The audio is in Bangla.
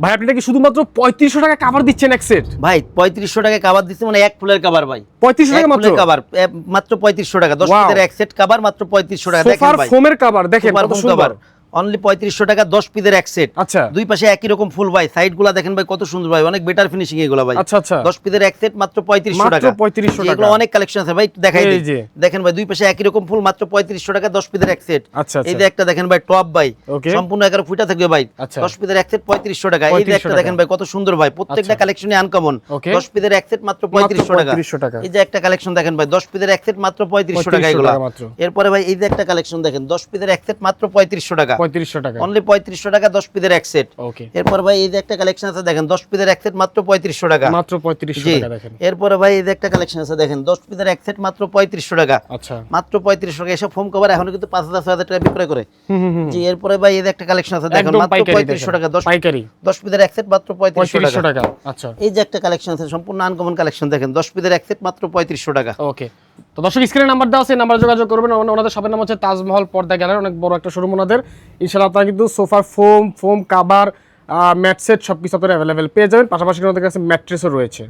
ভাই আপনি কি শুধুমাত্র পঁয়ত্রিশশো টাকা কাভার দিচ্ছেন এক সেট ভাই পঁয়ত্রিশশো টাকা কাবার দিচ্ছে মানে এক ফুলের কাবার ভাই। পঁয়ত্রিশশো টাকা মাত্র? কাবার মাত্র পঁয়ত্রিশশো টাকা। দশ ফুলের এক সেট কাবার মাত্র পঁয়ত্রিশশো টাকা। দেখেন ভাই। ফোমের কাভার দেখেন কত সুন্দর। অনলি পঁয়ত্রিশশো টাকা দশ পিসের এক সেট আচ্ছা। দুই পাশে একই রকম ফুল ভাই। সাইডগুলা দেখেন ভাই কত সুন্দর ভাই। অনেক বেটার ফিনিশিং এগুলো ভাই। আচ্ছা আচ্ছা। দশ পিসের এক সেট মাত্র পঁয়ত্রিশশো টাকা। 3500 জি, টাকা। এগুলো অনেক কালেকশন আছে ভাই দেখাই এই। দেখেন ভাই দুই পাশে একই রকম ফুল মাত্র পঁয়ত্রিশশো টাকা দশ পিসের এক সেট আচ্ছা এই আচ্ছা যে একটা দেখেন ভাই টপ ভাই। সম্পূর্ণ এগারো ফুটা থাকবে ভাই। আচ্ছা। দশ পিসের এক সেট পঁয়ত্রিশশো টাকা। এই যে একটা দেখেন ভাই কত সুন্দর ভাই। প্রত্যেকটা আচ্ছা। কালেকশনে আনকমন দশ পিসের এক সেট মাত্র পঁয়ত্রিশশো টাকা। 3500 টাকা। এই যে একটা কালেকশন দেখেন ভাই দশ পিসের এক সেট মাত্র পঁয়ত্রিশশো টাকা 3500 এগুলো। এরপরে ভাই এই যে একটা কালেকশন দেখেন দশ পিসের এক সেট মাত্র পঁয়ত্রিশশো টাকা। পঁয়ত্রিশশো টাকা। অনলি পঁয়ত্রিশশো টাকা দশ পিসের এক সেট ওকে এরপর ভাই এই যে একটা কালেকশন আছে দেখেন দশ পিসের এক সেট মাত্র পঁয়ত্রিশশো টাকা। মাত্র পঁয়ত্রিশশো টাকা দেখেন। এরপরে ভাই এই যে একটা কালেকশন আছে দেখেন দশ পিসের এক সেট মাত্র পঁয়ত্রিশশো টাকা। আচ্ছা। মাত্র পঁয়ত্রিশশো টাকা এসব ফোম কভার এখন কিন্তু পাঁচ হাজার ছয় হাজার টাকা বিক্রয় করে। জি এরপরে ভাই এই যে একটা কালেকশন আছে দেখেন মাত্র পঁয়ত্রিশশো টাকা দশ পাইকারি। দশ পিসের এক সেট মাত্র পঁয়ত্রিশশো টাকা। আচ্ছা। এই যে একটা কালেকশন আছে সম্পূর্ণ আনকমন কালেকশন দেখেন দশ পিসের এক সেট মাত্র পঁয়ত্রিশশো টাকা। ওকে তো দর্শক স্ক্রিনে নাম্বার দেওয়া আছে নাম্বার যোগাযোগ করবেন। ওনাদের শপের নাম হচ্ছে তাজমহল পর্দা গ্যালারি অনেক বড় একটা শোরুম ওনাদের। ইনশাআল্লাহ আপনারা কিন্তু সোফার foam foam cover mat set সব কিছু আপনারা অ্যাভেলেবেল পেয়ে যাবেন। পাশাপাশি ওনাদের কাছে ম্যাট্রেসও রয়েছে।